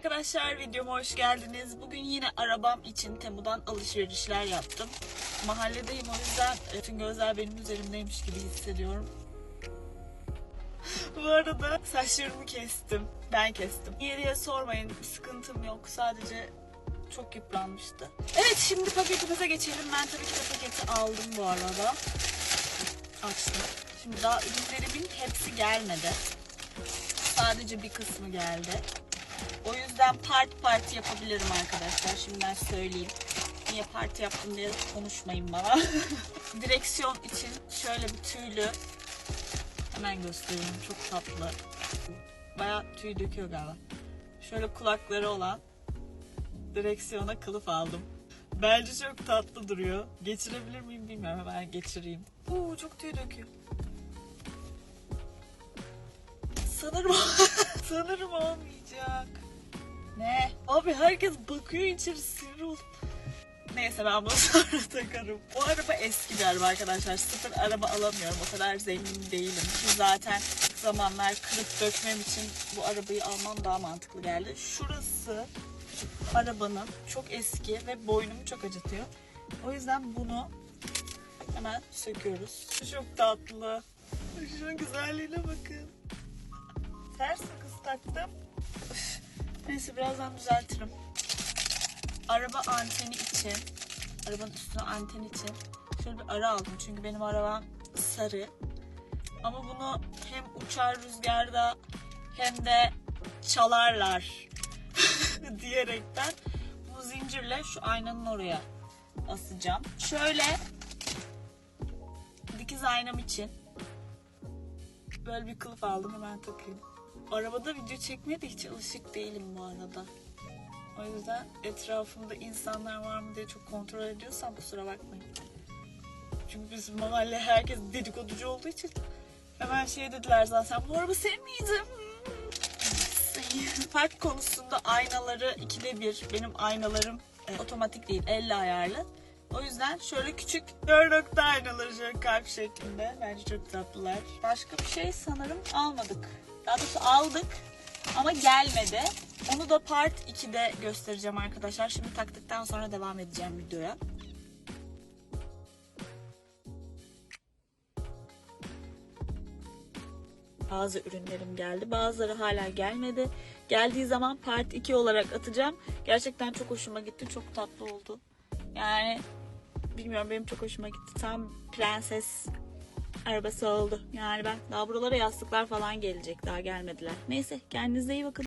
arkadaşlar videoma hoş geldiniz. Bugün yine arabam için Temu'dan alışverişler yaptım. Mahalledeyim o yüzden e, tüm gözler benim üzerimdeymiş gibi hissediyorum. Bu arada saçlarımı kestim. Ben kestim. Niye diye sormayın. Sıkıntım yok. Sadece çok yıpranmıştı. Evet şimdi paketimize geçelim. Ben tabii ki de paketi aldım bu arada. Açtım. Şimdi daha ürünlerimin hepsi gelmedi. Sadece bir kısmı geldi. O yüzden part part yapabilirim arkadaşlar. Şimdiden söyleyeyim. Niye parti yaptım diye konuşmayın bana. Direksiyon için şöyle bir tüylü hemen göstereyim. Çok tatlı. Bayağı tüy döküyor galiba. Şöyle kulakları olan direksiyona kılıf aldım. Bence çok tatlı duruyor. Geçirebilir miyim bilmiyorum. Hemen geçireyim. Oo, çok tüy döküyor. Sanırım sanırım olmayacak. Ne? Abi herkes bakıyor içeri sinir. Neyse ben bunu sonra takarım. Bu araba eski bir araba arkadaşlar. Sıfır araba alamıyorum. O kadar zengin değilim. Ki zaten zamanlar kırıp dökmem için bu arabayı almam daha mantıklı geldi. Şurası arabanın çok eski ve boynumu çok acıtıyor. O yüzden bunu hemen söküyoruz. Çok tatlı. Şunun güzelliğine bakın. Ters kız taktım. Neyse birazdan düzeltirim. Araba anteni için, arabanın üstüne anten için şöyle bir ara aldım. Çünkü benim arabam sarı. Ama bunu hem uçar rüzgarda hem de çalarlar diyerekten bu zincirle şu aynanın oraya asacağım. Şöyle dikiz aynam için böyle bir kılıf aldım hemen takayım. Arabada video çekmeye de hiç alışık değilim bu arada. O yüzden etrafımda insanlar var mı diye çok kontrol ediyorsam kusura bakmayın. Çünkü bizim mahalle herkes dedikoducu olduğu için hemen şey dediler zaten bu araba senin miydi? Park konusunda aynaları ikide bir. Benim aynalarım e, otomatik değil, elle ayarlı. O yüzden şöyle küçük dört nokta aynaları şöyle kalp şeklinde. Bence çok tatlılar. Başka bir şey sanırım almadık. Daha doğrusu aldık ama gelmedi. Onu da part 2'de göstereceğim arkadaşlar. Şimdi taktıktan sonra devam edeceğim videoya. Bazı ürünlerim geldi. Bazıları hala gelmedi. Geldiği zaman part 2 olarak atacağım. Gerçekten çok hoşuma gitti. Çok tatlı oldu. Yani bilmiyorum benim çok hoşuma gitti. Tam prenses arabası oldu. Yani ben daha buralara yastıklar falan gelecek. Daha gelmediler. Neyse kendinize iyi bakın.